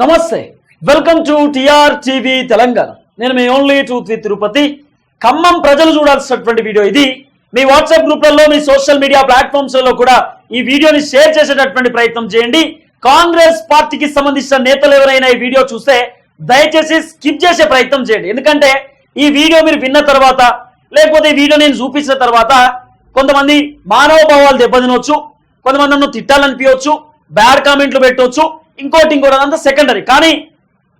నమస్తే. Welcome to TR TV Telangana నేను మీ ఓన్లీ టూత్ విత్ తిరుపతి ఖమ్మం ప్రజలు చూడాల్సినటువంటి వీడియో ఇది. మీ వాట్సాప్ గ్రూప్లలో మీ సోషల్ మీడియా ప్లాట్ఫామ్స్లో కూడా ఈ వీడియోని షేర్ చేసేటటువంటి ప్రయత్నం చేయండి. కాంగ్రెస్ పార్టీకి సంబంధించిన నేతలు ఎవరైనా ఈ వీడియో చూస్తే దయచేసి స్కిప్ చేసే ప్రయత్నం చేయండి. ఎందుకంటే ఈ వీడియో మీరు విన్న తర్వాత లేకపోతే ఈ వీడియో నేను చూపించిన తర్వాత కొంతమంది మానవ భావాలు దెబ్బతినొచ్చు కొంతమంది నన్ను తిట్టాలనిపించవచ్చు బ్యాడ్ కామెంట్లు పెట్టవచ్చు ఇంకోటి ఇంకోటి అదంతా సెకండరీ కానీ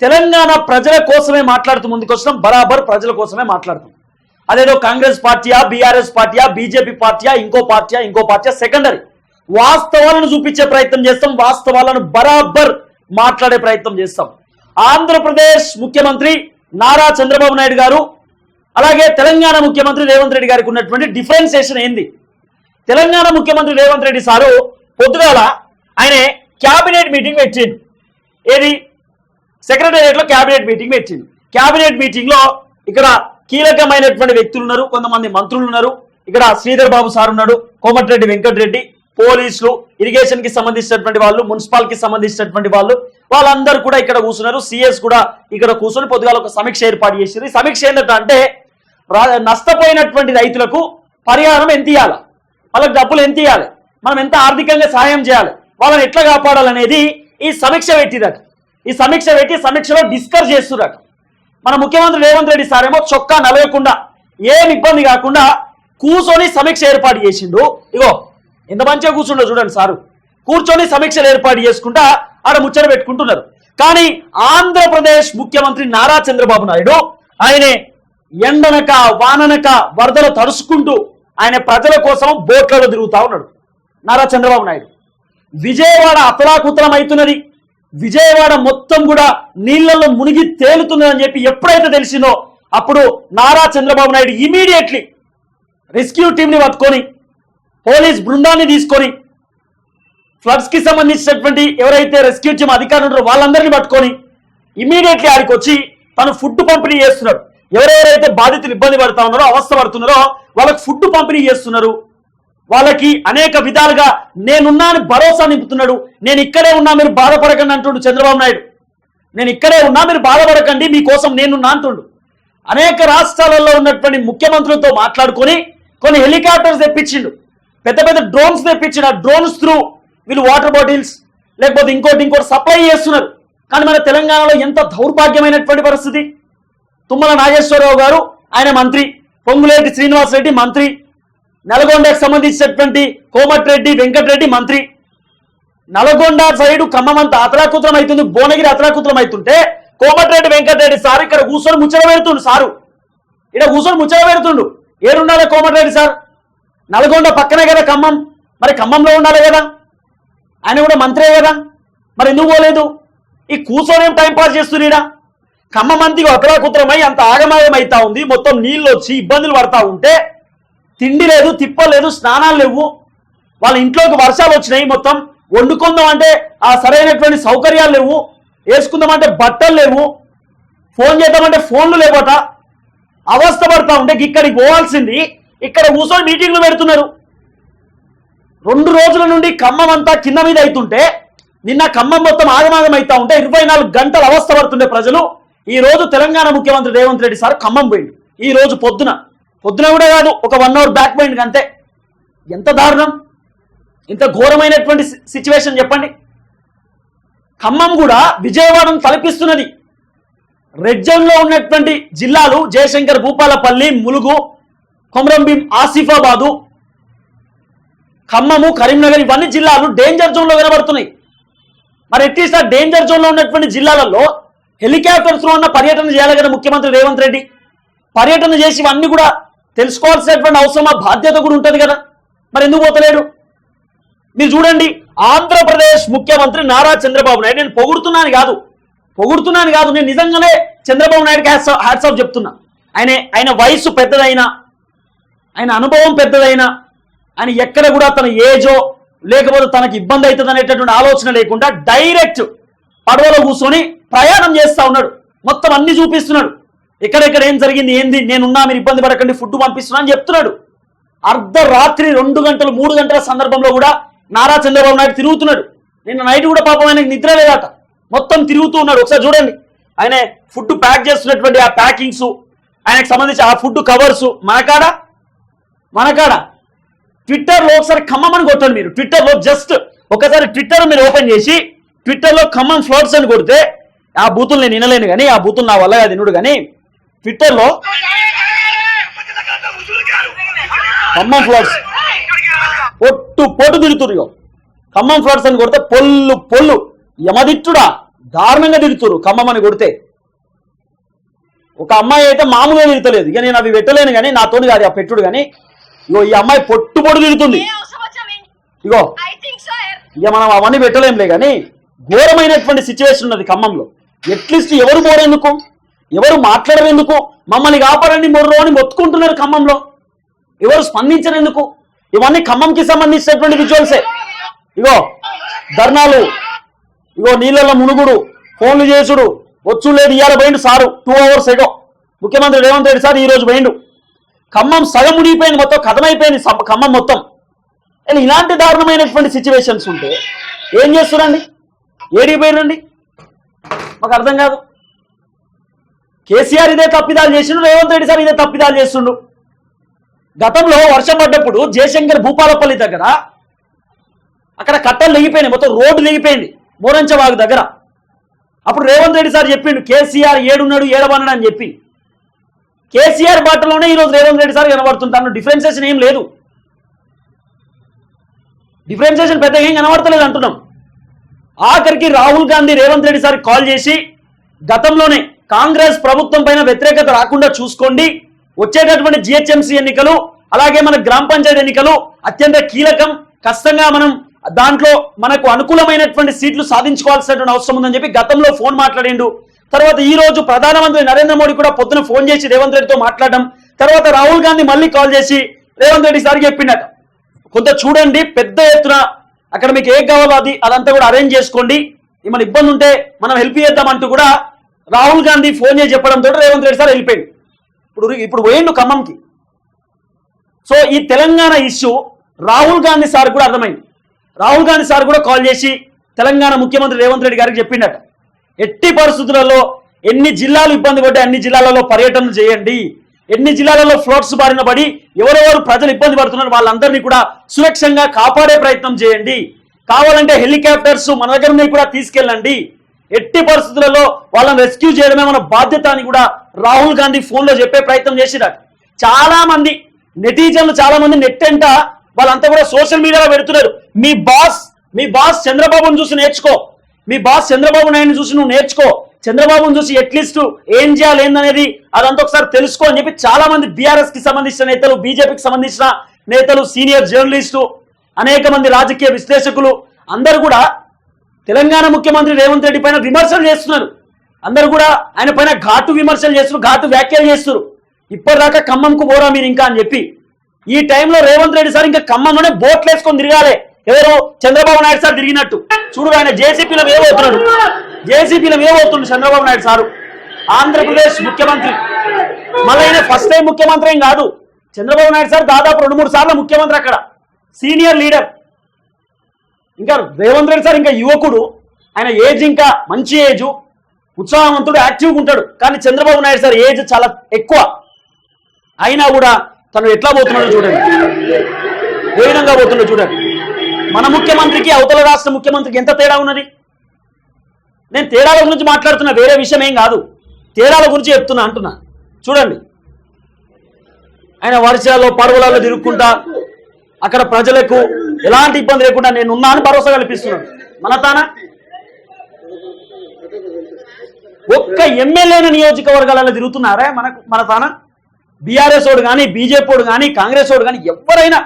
తెలంగాణ ప్రజల కోసమే మాట్లాడుతూ ముందుకు వచ్చినాం బరాబర్ ప్రజల కోసమే మాట్లాడుతాం అదేదో కాంగ్రెస్ పార్టీయా బీఆర్ఎస్ పార్టీయా బీజేపీ పార్టీయా ఇంకో పార్టీయా ఇంకో పార్టీయా సెకండరీ వాస్తవాలను చూపించే ప్రయత్నం చేస్తాం. వాస్తవాలను బరాబర్ మాట్లాడే ప్రయత్నం చేస్తాం. ఆంధ్రప్రదేశ్ ముఖ్యమంత్రి నారా చంద్రబాబు నాయుడు గారు అలాగే తెలంగాణ ముఖ్యమంత్రి రేవంత్ రెడ్డి గారికి ఉన్నటువంటి డిఫరెన్సియేషన్ ఏంది? తెలంగాణ ముఖ్యమంత్రి రేవంత్ రెడ్డి సారు పొద్దుగాల ఆయన క్యాబినెట్ మీటింగ్ పెట్టింది ఏది? సెక్రటేరియట్లో క్యాబినెట్ మీటింగ్ పెట్టింది క్యాబినెట్ మీటింగ్లో ఇక్కడ కీలకమైనటువంటి వ్యక్తులు ఉన్నారు కొంతమంది మంత్రులు ఉన్నారు. ఇక్కడ శ్రీధర్ బాబు సార్ ఉన్నాడు కోమటిరెడ్డి వెంకటరెడ్డి పోలీసులు ఇరిగేషన్కి సంబంధించినటువంటి వాళ్ళు మున్సిపాల్కి సంబంధించినటువంటి వాళ్ళు వాళ్ళందరూ కూడా ఇక్కడ కూర్చున్నారు. సిఎస్ కూడా ఇక్కడ కూర్చొని పొద్దుగాల ఒక సమీక్ష ఏర్పాటు చేసింది. సమీక్ష ఏంటంటే రా- నష్టపోయినటువంటి రైతులకు పరిహారం ఎంత ఇవ్వాలి వాళ్ళకి డబ్బులు ఎంత ఇవ్వాలి మనం ఎంత ఆర్థికంగా సహాయం చేయాలి? వాళ్ళని ఎట్లా కాపాడాలనేది ఈ సమీక్ష పెట్టిదట ఈ సమీక్ష పెట్టి సమీక్షలో డిస్కస్ చేస్తురట. మన ముఖ్యమంత్రి రేవంత్ రెడ్డి సార్ ఏమో చొక్కా నలగకుండా ఏం ఇబ్బంది కాకుండా కూర్చొని సమీక్ష ఏర్పాటు చేసిండు. ఇగో ఎంత మంచిగా కూర్చుండో చూడండి సారు. కూర్చొని సమీక్షలు ఏర్పాటు చేసుకుంటా ఆడ ముచ్చట పెట్టుకుంటున్నారు. కానీ ఆంధ్రప్రదేశ్ ముఖ్యమంత్రి నారా చంద్రబాబు నాయుడు ఆయనే ఎండనక వాననక వరదలు తడుచుకుంటూ ఆయన ప్రజల కోసం బోట్లలో తిరుగుతా ఉన్నాడు. నారా చంద్రబాబు నాయుడు. విజయవాడ అతలాకుతలం అవుతున్నది విజయవాడ మొత్తం కూడా నీళ్ళలో మునిగి తేలుతున్నదని చెప్పి ఎప్పుడైతే తెలిసిందో అప్పుడు నారా చంద్రబాబు నాయుడు ఇమీడియట్లీ రెస్క్యూ టీంని పట్టుకొని పోలీస్ బృందాన్ని తీసుకొని ఫ్లడ్స్కి సంబంధించినటువంటి ఎవరైతే రెస్క్యూ టీం అధికారులు ఉన్నారో వాళ్ళందరినీ పట్టుకొని ఇమీడియట్లీ ఆడికి వచ్చి తను ఫుడ్ పంపిణీ చేస్తున్నాడు. ఎవరెవరైతే బాధితులు ఇబ్బంది పడతా ఉన్నారో అవస్థ పడుతున్నారో వాళ్ళకి ఫుడ్ పంపిణీ చేస్తున్నారు. వాళ్ళకి అనేక విధాలుగా నేనున్నా అని భరోసా నింపుతున్నాడు. నేను ఇక్కడే ఉన్నా మీరు బాధపడకండి అంటుండు చంద్రబాబు నాయుడు. నేను ఇక్కడే ఉన్నా మీరు బాధపడకండి మీకోసం నేనున్నా అంటుండు. అనేక రాష్ట్రాలలో ఉన్నటువంటి ముఖ్యమంత్రులతో మాట్లాడుకొని కొన్ని హెలికాప్టర్స్ తెప్పించిండు. పెద్ద పెద్ద డ్రోన్స్ తెప్పించిన డ్రోన్స్ త్రూ వీళ్ళు వాటర్ బాటిల్స్ లేకపోతే ఇంకోటి ఇంకోటి సప్లై చేస్తున్నారు. కానీ మన తెలంగాణలో ఎంత దౌర్భాగ్యమైనటువంటి పరిస్థితి. తుమ్మల నాగేశ్వరరావు గారు ఆయన మంత్రి. పొంగులేటి శ్రీనివాస్ రెడ్డి మంత్రి. నల్గొండకు సంబంధించినటువంటి కోమటిరెడ్డి వెంకటరెడ్డి మంత్రి. నల్గొండ సైడు ఖమ్మం అంతా అతలాకుతలం అవుతుంది భువనగిరి అతలాకుతలం అవుతుంటే కోమటిరెడ్డి వెంకటరెడ్డి సార్ ఇక్కడ కూర్చొని ముచ్చట పెడుతుండు సారు. ఇక్కడ కూర్చొని ముచ్చట పెడుతుండు. ఏడుండాలి కోమటిరెడ్డి సార్? నల్గొండ పక్కనే కదా ఖమ్మం. మరి ఖమ్మంలో ఉండాలి కదా? ఆయన కూడా మంత్రే కదా? మరి ఎందుకు పోలేదు? ఈ కూర్చొని టైం పాస్ చేస్తున్నాడా ఖమ్మం అంతిగా అతలాకుతలమై అంత ఆగమాగం అవుతా ఉంది. మొత్తం నీళ్ళు వచ్చి ఇబ్బందులు పడతా ఉంటే తిండి లేదు తిప్పలేదు స్నానాలు లేవు. వాళ్ళ ఇంట్లోకి వర్షాలు వచ్చినాయి మొత్తం. వండుకుందాం అంటే ఆ సరైనటువంటి సౌకర్యాలు లేవు. వేసుకుందామంటే బట్టలు లేవు. ఫోన్ చేద్దామంటే ఫోన్లు లేవట. అవస్థ పడతా ఉంటే ఇక్కడికి పోవాల్సింది. ఇక్కడ కూర్చొని మీటింగ్లు పెడుతున్నారు. రెండు రోజుల నుండి ఖమ్మం అంతా కింద మీద అవుతుంటే నిన్న ఖమ్మం మొత్తం ఆగమాగం అవుతా ఉంటే ఇరవై నాలుగు గంటలు అవస్థ పడుతుండే ప్రజలు. ఈ రోజు తెలంగాణ ముఖ్యమంత్రి రేవంత్ రెడ్డి సార్ ఖమ్మం పోయిండు. ఈ రోజు పొద్దున పొద్దున కూడా కాదు ఒక వన్ అవర్ బ్యాక్ పోయింది అంతే ఎంత దారుణం. ఇంత ఘోరమైనటువంటి సిచ్యువేషన్ చెప్పండి. ఖమ్మం కూడా విజయవాడను తలపిస్తున్నది. రెడ్ జోన్లో ఉన్నటువంటి జిల్లాలు జయశంకర్ భూపాలపల్లి ములుగు కొమరంభీం ఆసిఫాబాదు ఖమ్మము కరీంనగర్ ఇవన్నీ జిల్లాలు డేంజర్ జోన్లో వినబడుతున్నాయి. మరి ఎట్లీస్ట్ ఆ డేంజర్ జోన్లో ఉన్నటువంటి జిల్లాలలో హెలికాప్టర్స్లో ఉన్న పర్యటన చేయాలి కదా ముఖ్యమంత్రి రేవంత్ రెడ్డి. పర్యటన చేసి ఇవన్నీ కూడా తెలుసుకోవాల్సినటువంటి అవసరం ఆ బాధ్యత కూడా ఉంటుంది కదా. మరి ఎందుకు పోతలేడు? మీరు చూడండి ఆంధ్రప్రదేశ్ ముఖ్యమంత్రి నారా చంద్రబాబు నాయుడు. నేను పొగుడుతున్నాను కాదు. పొగుడుతున్నాను కాదు నేను నిజంగానే చంద్రబాబు నాయుడుకి హ్యాట్స్ ఆఫ్ చెప్తున్నా. ఆయన ఆయన వయసు పెద్దదైనా ఆయన అనుభవం పెద్దదైనా ఆయన ఎక్కడ కూడా తన ఏజో లేకపోతే తనకి ఇబ్బంది అవుతుంది అనేటటువంటి ఆలోచన లేకుండా డైరెక్ట్ పడవలో కూర్చొని ప్రయాణం చేస్తా ఉన్నాడు. మొత్తం అన్ని చూపిస్తున్నాడు. ఎక్కడెక్కడ ఏం జరిగింది ఏంది నేనున్నా మీరు ఇబ్బంది పడకండి ఫుడ్ పంపిస్తున్నా అని చెప్తున్నాడు. అర్ధరాత్రి రెండు గంటలు మూడు గంటల సందర్భంలో కూడా నారా చంద్రబాబు నాయుడు తిరుగుతున్నాడు. నిన్న నైట్ కూడా పాపం ఆయనకు నిద్ర లేదట. మొత్తం తిరుగుతూ ఉన్నాడు. ఒకసారి చూడండి. ఆయన ఫుడ్ ప్యాక్ చేస్తున్నటువంటి ఆ ప్యాకింగ్స్ ఆయనకు సంబంధించి ఆ ఫుడ్ కవర్స్ మనకాడ? మనకాడ? ట్విట్టర్లో ఒకసారి ఖమ్మం అని కొట్టండి మీరు. ట్విట్టర్లో జస్ట్ ఒకసారి ట్విట్టర్ మీరు ఓపెన్ చేసి ట్విట్టర్లో ఖమ్మం ఫ్లోట్స్ అని కొడితే ఆ బూతులు నేను వినలేను కానీ ఆ బూతులు నా వల్ల అది వినుడు కానీ ట్విట్టర్లో ఖమ్మం ఫ్లోట్స్ పొట్టు పొట్టు తిడుతురు ఇగో ఖమ్మం ఫ్లోట్స్ అని కొడితే పొల్లు పొల్లు. యమదిట్టుడా దారుణంగా తిడుతురు ఖమ్మం అని కొడితే. ఒక అమ్మాయి అయితే మామూలుగా తిడతలేదు. ఇక నేను అవి పెట్టలేను కానీ నాతోని కాదు ఆ పెట్టుడు కానీ. ఇగో ఈ అమ్మాయి పొట్టు పొట్టు తిడుతుంది? ఇగో. ఇక మనం అవన్నీ పెట్టలేంలే కానీ ఘోరమైనటువంటి సిచ్యువేషన్ ఉన్నది ఖమ్మంలో. అట్లీస్ట్ ఎవరు పోరేందుకు? ఎవరు మాట్లాడరెందుకు? మమ్మల్ని కాపాడండి మొర్రో అని మొత్తుకుంటున్నారు ఖమ్మంలో. ఎవరు స్పందించరెందుకు? ఇవన్నీ ఖమ్మంకి సంబంధించినటువంటి విజువల్సే. ఇగో ధర్నాలు. ఇగో నీళ్ళలో మునుగుడు ఫోన్లు చేసుడు. వచ్చు లేదు ఇవాళ పోయిండు సారు. టూ అవర్స్ ఎగో ముఖ్యమంత్రి రేవంత్ రెడ్డి సార్ ఈరోజు పోయిండు. ఖమ్మం సగం మునిగిపోయింది మొత్తం కథమైపోయింది సబ్- ఖమ్మం మొత్తం. ఇలా ఇలాంటి దారుణమైనటువంటి సిచ్యువేషన్స్ ఉంటే ఏం చేస్తురండి ఏడికి మాకు అర్థం కాదు. కేసీఆర్ ఇదే తప్పిదాలు చేసిండు రేవంత్ రెడ్డి సార్ ఇదే తప్పిదాలు చేస్తుండు. గతంలో వర్షం పడ్డప్పుడు జయశంకర్ భూపాలపల్లి దగ్గర అక్కడ కట్టలు లెగిపోయినాయి మొత్తం రోడ్డు లెగిపోయింది మోరంచవాగు దగ్గర. అప్పుడు రేవంత్ రెడ్డి సార్ చెప్పిండు కేసీఆర్ ఏడున్నాడు ఏడవన్నాడు అని చెప్పి. కేసీఆర్ బాటలోనే ఈరోజు రేవంత్ రెడ్డి సార్ కనబడుతుంటాను డిఫరెన్సేషన్ ఏం లేదు. డిఫరెన్సేషన్ పెద్దగా ఏం కనబడతలేదు అంటున్నాం. ఆఖరికి రాహుల్ గాంధీ రేవంత్ రెడ్డి సార్ కాల్ చేసి గతంలోనే కాంగ్రెస్ ప్రభుత్వం పైన వ్యతిరేకత రాకుండా చూసుకోండి. వచ్చేటటువంటి జిహెచ్ఎంసీ ఎన్నికలు అలాగే మన గ్రామ పంచాయతీ ఎన్నికలు అత్యంత కీలకం. కష్టంగా మనం దాంట్లో మనకు అనుకూలమైనటువంటి సీట్లు సాధించుకోవాల్సినటువంటి అవసరం ఉందని చెప్పి గతంలో ఫోన్ మాట్లాడిండు. తర్వాత ఈ రోజు ప్రధానమంత్రి నరేంద్ర మోడీ కూడా పొద్దున ఫోన్ చేసి రేవంత్ రెడ్డితో మాట్లాడడం. తర్వాత రాహుల్ గాంధీ మళ్ళీ కాల్ చేసి రేవంత్ రెడ్డి సార్ చెప్పిండట కొంత చూడండి పెద్ద ఎత్తున అక్కడ మీకు ఏం కావాలో అది అదంతా కూడా అరేంజ్ చేసుకోండి. ఏమైనా ఇబ్బంది ఉంటే మనం హెల్ప్ చేద్దాం అంటూ కూడా రాహుల్ గాంధీ ఫోన్ చేసి చెప్పడంతో రేవంత్ రెడ్డి సార్ వెళ్ళిపోయింది ఇప్పుడు ఇప్పుడు పోయిండు ఖమ్మంకి. సో ఈ తెలంగాణ ఇష్యూ రాహుల్ గాంధీ సార్ కూడా అర్థమైంది. రాహుల్ గాంధీ సార్ కూడా కాల్ చేసి తెలంగాణ ముఖ్యమంత్రి రేవంత్ రెడ్డి గారికి చెప్పిండట. ఎట్టి పరిస్థితులలో ఎన్ని జిల్లాలు ఇబ్బంది పడ్డాయి అన్ని జిల్లాలలో పర్యటనలు చేయండి. ఎన్ని జిల్లాలలో ఫ్లోట్స్ బారిన పడి ఎవరెవరు ప్రజలు ఇబ్బంది పడుతున్నారు వాళ్ళందరినీ కూడా సురక్షంగా కాపాడే ప్రయత్నం చేయండి. కావాలంటే హెలికాప్టర్స్ మన దగ్గర కూడా తీసుకెళ్ళండి. ఎట్టి పరిస్థితులలో వాళ్ళని రెస్క్యూ చేయడమే మన బాధ్యత అని కూడా రాహుల్ గాంధీ ఫోన్లో చెప్పే ప్రయత్నం చేసినారు చాలా మంది నెటిజన్లు చాలా మంది నెట్ అంట వాళ్ళంతా కూడా సోషల్ మీడియాలో పెడుతున్నారు. మీ బాస్ మీ బాస్ చంద్రబాబును చూసి నేర్చుకో. మీ బాస్ చంద్రబాబు నాయుడు చూసి నువ్వు నేర్చుకో. చంద్రబాబును చూసి అట్లీస్ట్ ఏం చేయాలి ఏందనేది అదంతా ఒకసారి తెలుసుకో అని చెప్పి చాలా మంది బీఆర్ఎస్కి సంబంధించిన నేతలు బీజేపీకి సంబంధించిన నేతలు సీనియర్ జర్నలిస్టు అనేక మంది రాజకీయ విశ్లేషకులు అందరూ కూడా తెలంగాణ ముఖ్యమంత్రి రేవంత్ రెడ్డి పైన విమర్శలు చేస్తున్నారు. అందరు కూడా ఆయన పైన ఘాటు విమర్శలు చేస్తున్నారు ఘాటు వ్యాఖ్యలు చేస్తున్నారు. ఇప్పటిదాకా ఖమ్మంకు పోరా మీరు ఇంకా అని చెప్పి. ఈ టైంలో రేవంత్ రెడ్డి సార్ ఇంకా ఖమ్మంలోనే బోట్లు వేసుకొని తిరగాలి. ఎవరు చంద్రబాబు నాయుడు సార్ తిరిగినట్టు. చూడు ఆయన జేసీపీలో ఏమవుతున్నాడు? జేసీపీలో ఏమవుతున్నాడు చంద్రబాబు నాయుడు సారు? ఆంధ్రప్రదేశ్ ముఖ్యమంత్రి. మళ్ళీ ఆయన ఫస్ట్ టైం ముఖ్యమంత్రి ఏం కాదు. చంద్రబాబు నాయుడు సార్ దాదాపు రెండు మూడు సార్లు ముఖ్యమంత్రి అక్కడ. సీనియర్ లీడర్ ఇంకా రేవంత్ రెడ్డి సార్ ఇంకా యువకుడు. ఆయన ఏజ్ ఇంకా మంచి ఏజ్. ఉత్సాహవంతుడు యాక్టివ్గా ఉంటాడు. కానీ చంద్రబాబు నాయుడు సార్ ఏజ్ చాలా ఎక్కువ. అయినా కూడా తను ఎట్లా పోతున్నాడో చూడండి. ఏ విధంగా పోతుండో చూడండి. మన ముఖ్యమంత్రికి అవతల రాష్ట్ర ముఖ్యమంత్రికి ఎంత తేడా ఉన్నది? నేను తేడాల గురించి మాట్లాడుతున్నా వేరే విషయం ఏం కాదు. తేడాల గురించి చెప్తున్నా అంటున్నా. చూడండి. ఆయన వర్షాల్లో పడవలలో తిరుక్కుంటా అక్కడ ప్రజలకు ఎలాంటి ఇబ్బంది లేకుండా నేను ఉన్నా అని భరోసా కల్పిస్తున్నాను. మన తాన? ఒక్క ఎమ్మెల్యేన నియోజకవర్గాలలో తిరుగుతున్నారా? మనకు మన తాన? బీఆర్ఎస్ ఓడు కానీ బీజేపీ ఓడు కానీ కాంగ్రెస్ ఓడు కానీ ఎవరైనా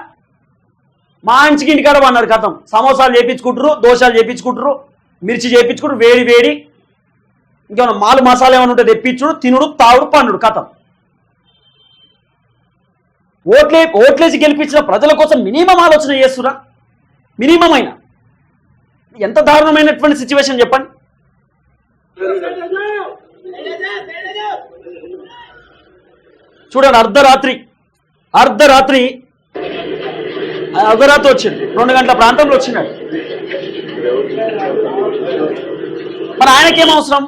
మా ఇంటికి ఇంటికాడ అన్నారు కథం. సమోసాలు చేపించుకుంటారు దోశలు చేపించుకుంటారు మిర్చి చేపించుకుంటారు వేడి వేడి. ఇంకేమైనా మాలు మసాలా ఏమైనా ఉంటే తెప్పించుడు తినుడు తాగుడు పండుడు కథం. ఓట్లే ఓట్లేసి గెలిపించిన ప్రజల కోసం మినిమం ఆలోచన చేస్తురా? మినిమం అయినా ఎంత దారుణమైనటువంటి సిచ్యువేషన్ చెప్పండి. చూడండి అర్ధరాత్రి అర్ధరాత్రి అర్ధరాత్రి వచ్చింది. రెండు గంటల ప్రాంతంలో వచ్చినాడు. మరి ఆయనకేం అవసరం?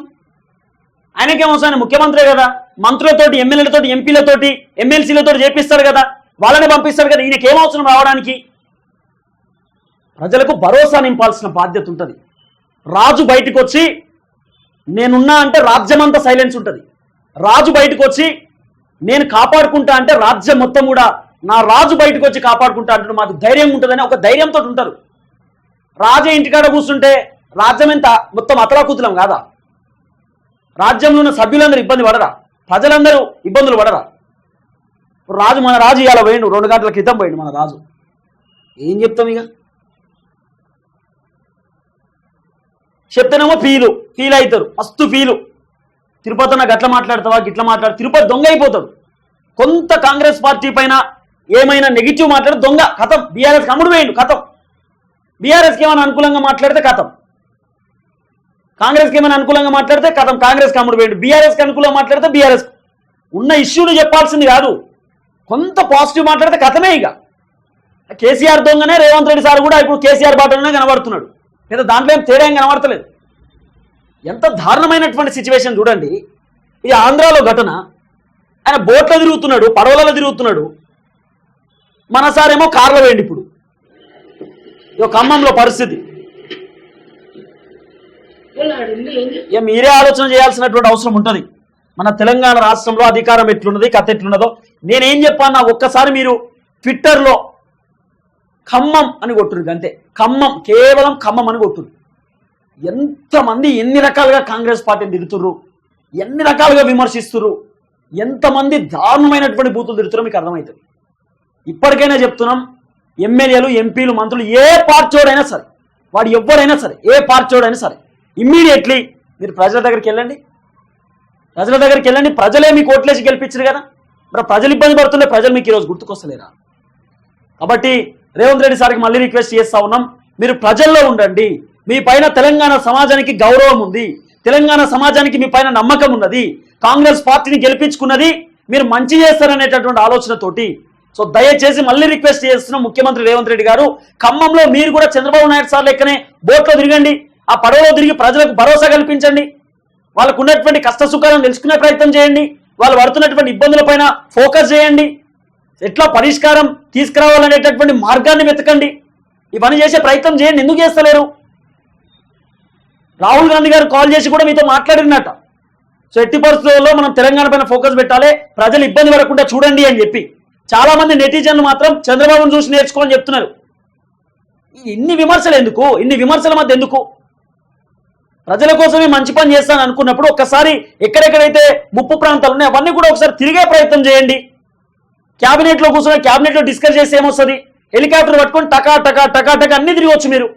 ఆయనకేం అవసరం? ఆయన ముఖ్యమంత్రే కదా. మంత్రులతోటి ఎమ్మెల్యేలతోటి ఎంపీలతోటి ఎమ్మెల్సీలతో చేపిస్తాడు కదా. వాళ్ళని పంపిస్తాడు కదా. ఈయనకేం అవసరం రావడానికి? ప్రజలకు భరోసా నింపాల్సిన బాధ్యత ఉంటుంది. రాజు బయటకు వచ్చి నేనున్నా అంటే రాజ్యం అంతా సైలెన్స్ ఉంటుంది. రాజు బయటకు వచ్చి నేను కాపాడుకుంటా అంటే రాజ్యం మొత్తం కూడా నా రాజు బయటకు వచ్చి కాపాడుకుంటా అంటాడు. మాకు ధైర్యం ఉంటుందని ఒక ధైర్యంతో ఉంటారు. రాజే ఇంటికాడ కూర్చుంటే రాజ్యం ఎంత? మొత్తం అతలాకుతలం కాదా? రాజ్యంలో ఉన్న సభ్యులందరూ ఇబ్బంది పడరా? ప్రజలందరూ ఇబ్బందులు పడరా. ఇప్పుడు రాజు మన రాజు ఇవాళ పోయిండు రెండు గంటల క్రితం పోయిండు మన రాజు. ఏం చెప్తాం ఇక? చెప్తేనేమో ఫీలు ఫీల్ అవుతారు మస్తు ఫీలు. తిరుపతి అన్న గట్ల మాట్లాడతావా గిట్ల మాట్లాడు తిరుపతి దొంగ అయిపోతాడు. కొంత కాంగ్రెస్ పార్టీ పైన ఏమైనా నెగిటివ్ మాట్లాడు దొంగ కథం బీఆర్ఎస్ అమ్ముడు వేయండు కథం బీఆర్ఎస్కి ఏమైనా అనుకూలంగా మాట్లాడితే కథం కాంగ్రెస్కి ఏమైనా అనుకూలంగా మాట్లాడితే కథం కాంగ్రెస్ అమ్ముడు వేయండు బీఆర్ఎస్కి అనుకూలంగా మాట్లాడితే బీఆర్ఎస్. ఉన్న ఇష్యూలు చెప్పాల్సింది కాదు. కొంత పాజిటివ్ మాట్లాడితే కథమే ఇక. కేసీఆర్ దొంగనే రేవంత్ రెడ్డి సార్ కూడా ఇప్పుడు కేసీఆర్ బాటలోనే కనబడుతున్నాడు. లేదా దాంట్లో ఏం తేడా ఏం కనబడతలేదు. ఎంత దారుణమైనటువంటి సిచ్యువేషన్ చూడండి. ఇది ఆంధ్రాలో ఘటన. ఆయన బోట్లో తిరుగుతున్నాడు పడవలలో తిరుగుతున్నాడు. మన సారేమో కార్లో వేయండి ఇప్పుడు. ఇక ఖమ్మంలో పరిస్థితి. ఇక మీరే ఆలోచన చేయాల్సినటువంటి అవసరం ఉంటుంది. మన తెలంగాణ రాష్ట్రంలో అధికారం ఎట్లున్నది కథ ఎట్లున్నదో నేనేం చెప్పాను ఒక్కసారి మీరు ట్విట్టర్లో ఖమ్మం అని కొట్టురు అంతే. ఖమ్మం కేవలం ఖమ్మం అని కొట్టురు ఎంతమంది ఎన్ని రకాలుగా కాంగ్రెస్ పార్టీని తిరుగుతుర్రు ఎన్ని రకాలుగా విమర్శిస్తుర్రు ఎంతమంది దారుణమైనటువంటి బూతులు తిడుతురో మీకు అర్థమవుతుంది. ఇప్పటికైనా చెప్తున్నాం ఎమ్మెల్యేలు ఎంపీలు మంత్రులు ఏ పార్టీడైనా సరే వాడు ఎవరైనా సరే ఏ పార్టీడైనా సరే ఇమ్మీడియట్లీ మీరు ప్రజల దగ్గరికి వెళ్ళండి. ప్రజల దగ్గరికి వెళ్ళండి. ప్రజలే మీకు ఓట్లేసి గెలిపించారు కదా. మరి ప్రజలు ఇబ్బంది పడుతుండే ప్రజలు మీకు ఈరోజు గుర్తుకొస్తలేరా? కాబట్టి రేవంత్ రెడ్డి సార్కి మళ్ళీ రిక్వెస్ట్ చేస్తా ఉన్నాం. మీరు ప్రజల్లో ఉండండి. మీ పైన తెలంగాణ సమాజానికి గౌరవం ఉంది. తెలంగాణ సమాజానికి మీ పైన నమ్మకం ఉన్నది. కాంగ్రెస్ పార్టీని గెలిపించుకున్నది మీరు మంచి చేస్తారనేటటువంటి ఆలోచనతోటి. సో దయచేసి మళ్ళీ రిక్వెస్ట్ చేస్తున్నాం ముఖ్యమంత్రి రేవంత్ రెడ్డి గారు. ఖమ్మంలో మీరు కూడా చంద్రబాబు నాయుడు సార్ లెక్కనే బోట్లో తిరగండి. ఆ పడవలో తిరిగి ప్రజలకు భరోసా కల్పించండి. వాళ్ళకు ఉన్నటువంటి కష్ట సుఖాలను తెలుసుకునే ప్రయత్నం చేయండి. వాళ్ళు పడుతున్నటువంటి ఇబ్బందులపైన ఫోకస్ చేయండి. ఎట్లా పరిష్కారం తీసుకురావాలనేటటువంటి మార్గాన్ని వెతకండి. ఈ పని చేసే ప్రయత్నం చేయండి. ఎందుకు చేస్తలేరు? రాహుల్ గాంధీ గారు కాల్ చేసి కూడా మీతో మాట్లాడినట్ట సో ఎట్టి పరిస్థితుల్లో మనం తెలంగాణ పైన ఫోకస్ పెట్టాలి. ప్రజలు ఇబ్బంది పడకుండా చూడండి అని చెప్పి. చాలా మంది నెటిజన్లు మాత్రం చంద్రబాబును చూసి నేర్చుకోని చెప్తున్నారు. ఈ ఇన్ని విమర్శలు ఎందుకు? ఇన్ని విమర్శల మధ్య ఎందుకు? ప్రజల కోసమే మంచి పని చేస్తాను అనుకున్నప్పుడు ఒక్కసారి ఎక్కడెక్కడైతే ముప్పు ప్రాంతాలు ఉన్నాయో అవన్నీ కూడా ఒకసారి తిరిగే ప్రయత్నం చేయండి. క్యాబినెట్లో కూర్చొని క్యాబినెట్లో డిస్కస్ చేసి ఏమొస్తుంది? హెలికాప్టర్ పట్టుకొని టకా టకా టకా టకా అన్ని తిరగవచ్చు మీరు.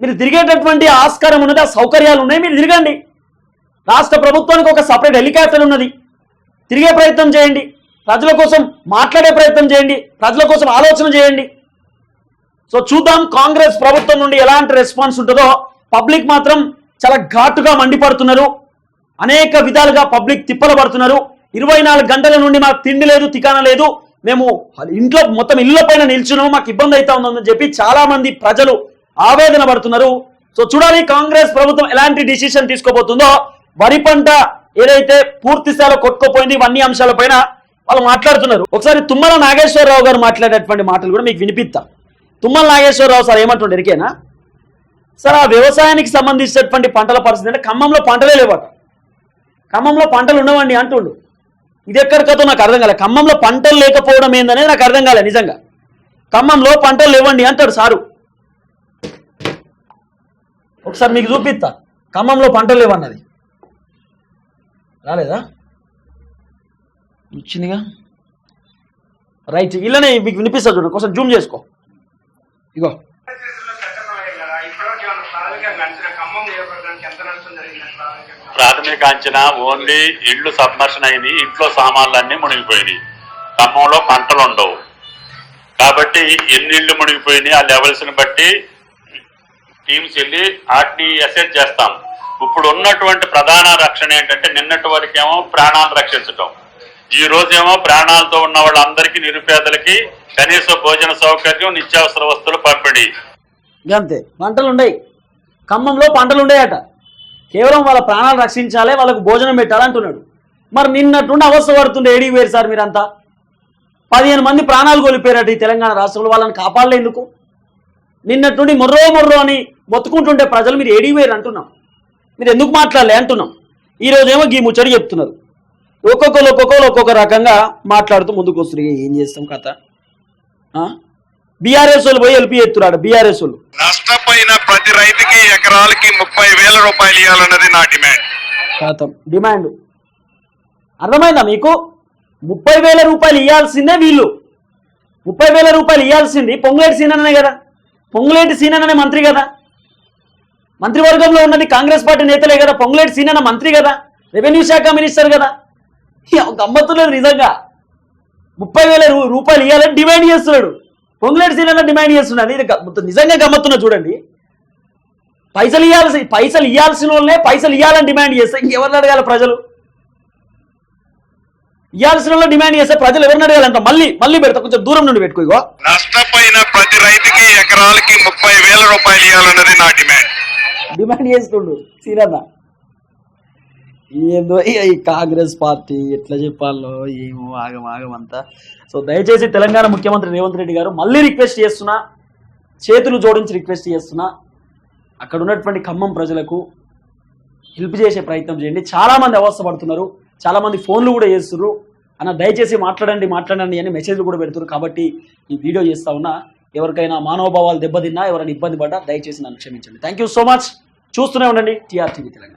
మీరు తిరిగేటటువంటి ఆస్కారం ఉన్నది ఆ సౌకర్యాలు ఉన్నాయి మీరు తిరగండి. రాష్ట్ర ప్రభుత్వానికి ఒక సపరేట్ హెలికాప్టర్ ఉన్నది. తిరిగే ప్రయత్నం చేయండి. ప్రజల కోసం మాట్లాడే ప్రయత్నం చేయండి. ప్రజల కోసం ఆలోచన చేయండి. సో చూద్దాం కాంగ్రెస్ ప్రభుత్వం నుండి ఎలాంటి రెస్పాన్స్ ఉంటుందో. పబ్లిక్ మాత్రం చాలా ఘాటుగా మండిపడుతున్నారు. అనేక విధాలుగా పబ్లిక్ తిప్పలు పడుతున్నారు ఇరవై నాలుగు గంటల నుండి మాకు తిండి లేదు తికాన లేదు. మేము ఇంట్లో మొత్తం ఇళ్ళ పైన నిల్చున్నాము మాకు ఇబ్బంది అవుతా ఉందని చెప్పి చాలా మంది ప్రజలు ఆవేదన పడుతున్నారు. సో చూడాలి కాంగ్రెస్ ప్రభుత్వం ఎలాంటి డిసిషన్ తీసుకోబోతుందో. వరి పంట ఏదైతే పూర్తి స్థాయిలో కొట్టుకోపోయింది ఇవన్నీ అంశాలపైన వాళ్ళు మాట్లాడుతున్నారు. ఒకసారి తుమ్మల నాగేశ్వరరావు గారు మాట్లాడేటువంటి మాటలు కూడా మీకు వినిపిస్తా. తుమ్మల నాగేశ్వరరావు సార్ ఏమంటుండే ఎరికేనా? సార్ ఆ వ్యవసాయానికి సంబంధించినటువంటి పంటల పరిస్థితి అంటే ఖమ్మంలో పంటలే లేవట ఖమ్మంలో పంటలు ఉండవండి అంటుండు. ఇది ఎక్కడ కథో నాకు అర్థం కాలేదు ఖమ్మంలో పంటలు లేకపోవడం ఏందనేది నాకు అర్థం కాలేదు నిజంగా. ఖమ్మంలో పంటలు లేవండి అంటాడు సారు. ఒకసారి మీకు చూపిస్తా. ఖమ్మంలో పంటలు లేవన్నది. రాలేదా? వచ్చిందిగా రైట్ ఇలానే మీకు వినిపిస్తా చూడండి కొంచెం జూమ్ చేసుకో. ఇగో. ప్రాథమిక అంచనా ఓన్లీ ఇళ్ళు సబ్మర్షన్ అయింది ఇంట్లో సామాన్లన్నీ మునిగిపోయినాయి. ఖమ్మంలో పంటలు ఉండవు కాబట్టి ఎన్ని ఇళ్ళు మునిగిపోయినాయి ఆ లెవెల్స్ని బట్టి టీమ్స్ వెళ్ళి వాటిని అసెస్ చేస్తాం. ఇప్పుడు ఉన్నటువంటి ప్రధాన రక్షణ ఏంటంటే నిన్నటి వరకేమో ప్రాణాలు రక్షించటం. ఈ రోజేమో ప్రాణాలతో ఉన్న వాళ్ళందరికీ నిరుపేదలకి కనీస భోజన సౌకర్యం నిత్యావసర వస్తువులు పంపిణీ. అంతే. పంటలు ఉన్నాయి ఖమ్మంలో పంటలు ఉన్నాయట కేవలం వాళ్ళ ప్రాణాలు రక్షించాలి వాళ్ళకు భోజనం పెట్టాలంటున్నాడు. మరి నిన్నట్టుండి అవస్థ పడుతుండే ఏడికి వేరు సార్ మీరంతా? పదిహేను మంది ప్రాణాలు కోల్పోయారట ఈ తెలంగాణ రాష్ట్రంలో వాళ్ళని కాపాడలేందుకు నిన్నట్టుండి మొర్రో మొర్రో అని మొత్తుకుంటుంటే ప్రజలు మీరు ఏడికి వేరు అంటున్నాం. మీరు ఎందుకు మాట్లాడలే అంటున్నాం? ఈ రోజేమో గీ ముచ్చడి చెప్తున్నారు. ఒక్కొక్కరు ఒక్కొక్కరు ఒక్కొక్క రకంగా మాట్లాడుతూ ముందుకు వస్తున్నారు ఏం చేస్తాం కథ? బీఆర్ఎస్ వాళ్ళు పోయి ఎల్పి ఎత్తురాడు బీఆర్ఎస్ వాళ్ళు. నష్టపోయిన ప్రతి రైతుకి ఎకరాలకి ముప్పై వేల రూపాయలు ఇవ్వాలన్నది నా డిమాండ్. శాతం. డిమాండ్. అర్థమైందా మీకు? ముప్పై వేల రూపాయలు ఇవ్వాల్సిందే వీళ్ళు. ముప్పై వేల రూపాయలు ఇవ్వాల్సింది పొంగులేటి సీననే కదా. పొంగులేటి సీననే మంత్రి కదా. మంత్రివర్గంలో ఉన్నది కాంగ్రెస్ పార్టీ నేతలే కదా. పొంగులేటి సీనన్న మంత్రి కదా. రెవెన్యూ శాఖ మినిస్టర్ కదా. గమ్మత్తులేదు నిజంగా. ముప్పై వేల రూపాయలు ఇవ్వాలని డిమాండ్ చేస్తున్నాడు. పొంగులేటి సీనన్న డిమాండ్ చేస్తున్నాడు ఇది నిజంగా గమ్మత్తున్నా చూడండి. పైసలు ఇవ్వాల్సి పైసలు ఇవ్వాల్సిన వాళ్ళనే పైసలు ఇవ్వాలని డిమాండ్ చేస్తే ఇంకెవరిని అడగాలి ప్రజలు? ఇవ్వాల్సిన వాళ్ళు డిమాండ్ చేస్తే ప్రజలు ఎవరిని అడగాలంట మళ్ళీ మళ్ళీ పెడతా. కొంచెం దూరం నుండి పెట్టుకో ఇగో. నష్టపోయిన ప్రతి రైతుకి ఎకరాలకి ముప్పై వేల రూపాయలు ఇవ్వాలన్నది నా డిమాండ్. డిమాండ్ చేస్తుండు సీనన్న ఏదో ఈ కాంగ్రెస్ పార్టీ ఎట్లా చెప్పాలో ఏమో ఆగం ఆగం అంతా. సో దయచేసి తెలంగాణ ముఖ్యమంత్రి రేవంత్ రెడ్డి గారు మళ్ళీ రిక్వెస్ట్ చేస్తున్నా చేతులు జోడించి రిక్వెస్ట్ చేస్తున్నా. అక్కడ ఉన్నటువంటి ఖమ్మం ప్రజలకు హెల్ప్ చేసే ప్రయత్నం చేయండి. చాలామంది అవస్థపడుతున్నారు అవస్థ పడుతున్నారు. ఫోన్లు కూడా చేస్తున్నారు. అన్న దయచేసి మాట్లాడండి మాట్లాడండి అని మెసేజ్లు కూడా పెడుతున్నారు. కాబట్టి ఈ వీడియో చేస్తా ఉన్నా. ఎవరికైనా మానవభావాలు దెబ్బతిన్నా ఎవరైనా ఇబ్బంది పడ్డా దయచేసి నన్ను క్షమించండి. థ్యాంక్ యూ సో మచ్ చూస్తూనే ఉండండి. టీఆర్టీవీ తెలంగాణ